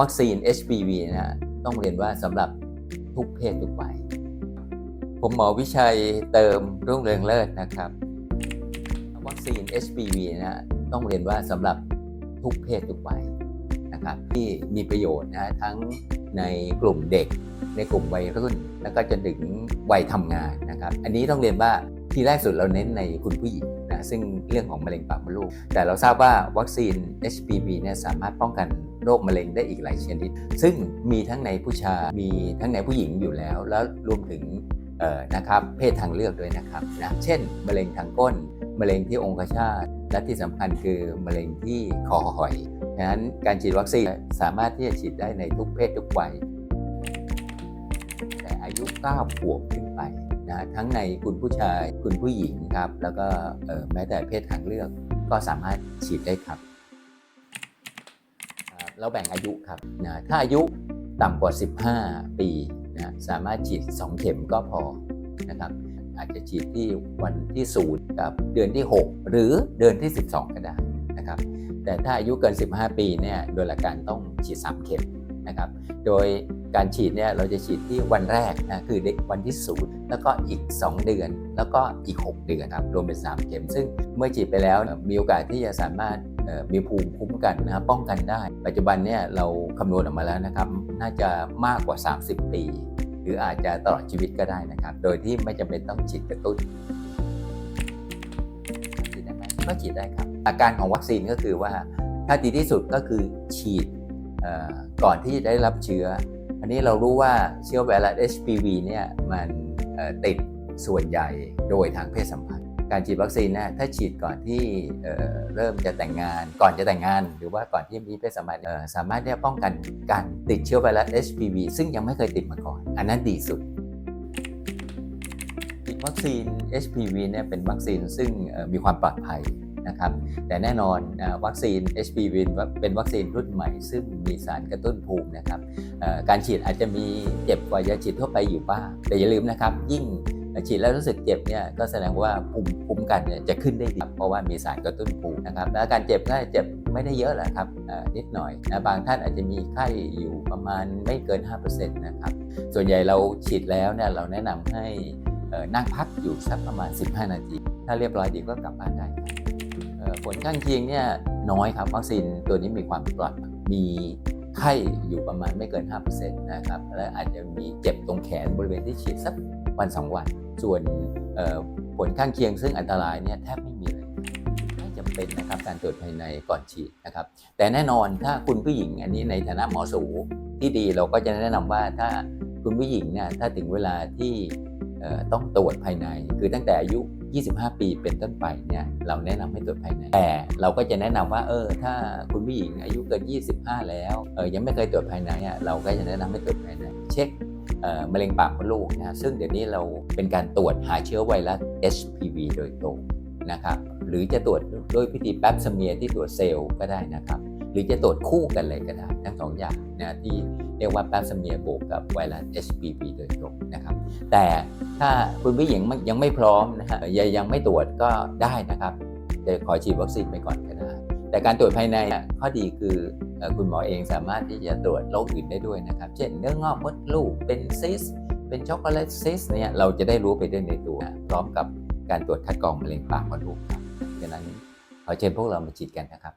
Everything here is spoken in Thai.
วัคซีน HPV นะฮะต้องเรียนว่าสำหรับทุกเพศทุกวัย ผมหมอวิชัยเติมรุ่งเรืองเลิศนะครับ วัคซีน HPV นะฮะต้องเรียนว่าสำหรับทุกเพศทุกวัยนะครับที่มีประโยชน์นะฮะทั้งในกลุ่มเด็กในกลุ่มวัยรุ่น แล้วก็จนถึงวัยทำงานนะครับ อันนี้ต้องเรียนว่าที่แรกสุดเราเน้นในคุณผู้หญิงนะซึ่งเรื่องของมะเร็งปากมดลูก แต่เราทราบว่าวัคซีน HPV เนี่ยสามารถป้องกัน โรคมะเร็งได้อีกหลายชนิด ซึ่งมีทั้งในผู้ชายมีทั้งในผู้หญิงอยู่แล้ว แล้วรวมถึงนะครับเพศทางเลือกด้วยนะครับนะเช่น มะเร็งทางก้น มะเร็งที่องคชาต และที่สำคัญคือมะเร็งที่คอหอยฉะนั้นการฉีดวัคซีนสามารถที่จะฉีดได้ในทุกเพศทุกวัยแต่อายุ 9 ขวบขึ้นไปนะทั้งในคุณผู้ชายคุณผู้หญิงครับ แล้วก็แม้แต่เพศทางเลือกก็สามารถฉีดได้ครับ เราแบ่งอายุครับนะถ้าอายุต่ำกว่า 15 ปีนะสามารถฉีด 2 เข็มก็พอนะครับอาจจะฉีดที่วันที่0กับเดือนที่ 6 หรือเดือนที่ 12 ก็ได้นะครับแต่ถ้าอายุเกิน 15 ปีเนี่ยโดยหลักการต้องฉีด 3 เข็มนะครับโดยการฉีดเนี่ยเราจะฉีดที่วันแรกนะคือวันที่0แล้วก็อีก 2 เดือน แล้วก็อีก 6 เดือนครับรวมเป็น 3 เข็ม ซึ่งเมื่อฉีดไปแล้วมีโอกาสที่จะสามารถ มีภูมิคุ้มกันนะครับป้องกันได้ ปัจจุบันเนี่ยเราคำนวณออกมาแล้วนะครับ น่าจะมากกว่า 30 ปี หรืออาจจะตลอดชีวิตก็ได้นะครับ โดยที่ไม่จำเป็นต้องฉีดกระตุ้นฉีดได้ไหมก็ฉีดได้ครับ อาการของวัคซีนก็คือว่าถ้าดีที่สุดก็คือฉีดก่อนที่จะได้รับเชื้อ อันนี้เรารู้ว่าเชื้อไวรัส HPV เนี่ยมันติดส่วนใหญ่โดยทางเพศสัมพันธ์ การฉีดวัคซีนนะถ้าฉีดก่อนที่เเริ่มจะแต่งงาน ก่อนจะแต่งงาน หรือว่าก่อนที่มีเพศสัมพันธ์สามารถที่จะป้องกันการติดเชื้อไวรัส HPV ซึ่งยังไม่เคยติดมาก่อน อันนั้นดีสุดวัคซีน HPV เนี่ยเป็นวัคซีนซึ่งมีความปลอดภัยนะครับ แต่แน่นอนวัคซีน HPV เป็นวัคซีนรุ่นใหม่ ซึ่งมีสารกระตุ้นภูมินะครับการฉีดอาจจะมีเจ็บกว่ายาฉีดทั่วไปอยู่บ้างแต่อย่าลืมนะครับยิ่ง ฉีดแล้วรู้สึกเจ็บเนี่ยก็แสดงว่าภูมิคุ้มกันเนี่ยจะขึ้นได้ดีเพราะว่ามีสารกระตุ้นภูมินะครับและการเจ็บก็เจ็บไม่ได้เยอะแหละครับนิดหน่อยนะบางท่านอาจจะมีไข้อยู่ประมาณไม่เกิน 5%นะครับส่วนใหญ่เราฉีดแล้วเนี่ยเราแนะนำให้นั่งพักอยู่สักประมาณ 15 นาที ถ้าเรียบร้อยดีก็กลับบ้านได้ผลข้างเคียงเนี่ยน้อยครับวัคซีนตัวนี้มีความปลอดมี ไข้อยู่ประมาณไม่เกิน 5%นะครับและอาจจะมีเจ็บตรงแขนบริเวณที่ฉีดสักวัน2วัน ส่วนผลข้างเคียงซึ่งอันตรายเนี่ยแทบไม่มีเลยไม่จำเป็นนะครับการตรวจภายในก่อนฉีดนะครับ แต่แน่นอนถ้าคุณผู้หญิงอันนี้ในฐานะหมอสูที่ดีเราก็จะแนะนำว่าถ้าคุณผู้หญิงเนี่ยถ้าถึงเวลาที่ต้องตรวจภายใน คือตั้งแต่อายุ 25 ปีเป็นต้นไปเนี่ยเราแนะนำให้ตรวจภายใน แต่เราก็จะแนะนำว่าเออถ้าคุณผู้หญิงอายุเกิน 25 แล้วเออยังไม่เคยตรวจภายในอะเราก็จะแนะนำให้ตรวจภายใน เช็คมะเร็งปากมดลูกนะซึ่งเดี๋ยวนี้เราเป็นการตรวจหาเชื้อไวรัส HPV โดยตรงนะครับหรือจะตรวจด้วยพิธีแป๊บสเมียที่ตรวจเซลล์ก็ได้นะครับหรือจะตรวจคู่กันเลยก็ได้ทั้งสองอย่างนะที่เรียกว่าแป๊บสเมียบวกกับไวรัส HPV โดยตรงนะครับแต่ ถ้าคุณผู้หญิงยังไม่พร้อมนะฮะยังยังไม่ตรวจก็ได้นะครับจะขอฉีดวัคซีนไปก่อนก็ได้แต่การตรวจภายในอะข้อดีคือเอ่อคุณหมอเองสามารถที่จะตรวจโรคอื่นได้ด้วยนะครับ เช่นเนื้องอกมดลูกเป็นซิสเป็นช็อกโกแลตซิสเนี่ยเราจะได้รู้ไปด้วยในตัวพร้อมกับการตรวจคัดกรองมะเร็งปากมดลูกครับดังนั้นขอเชิญพวกเรามาฉีดกันนะครับ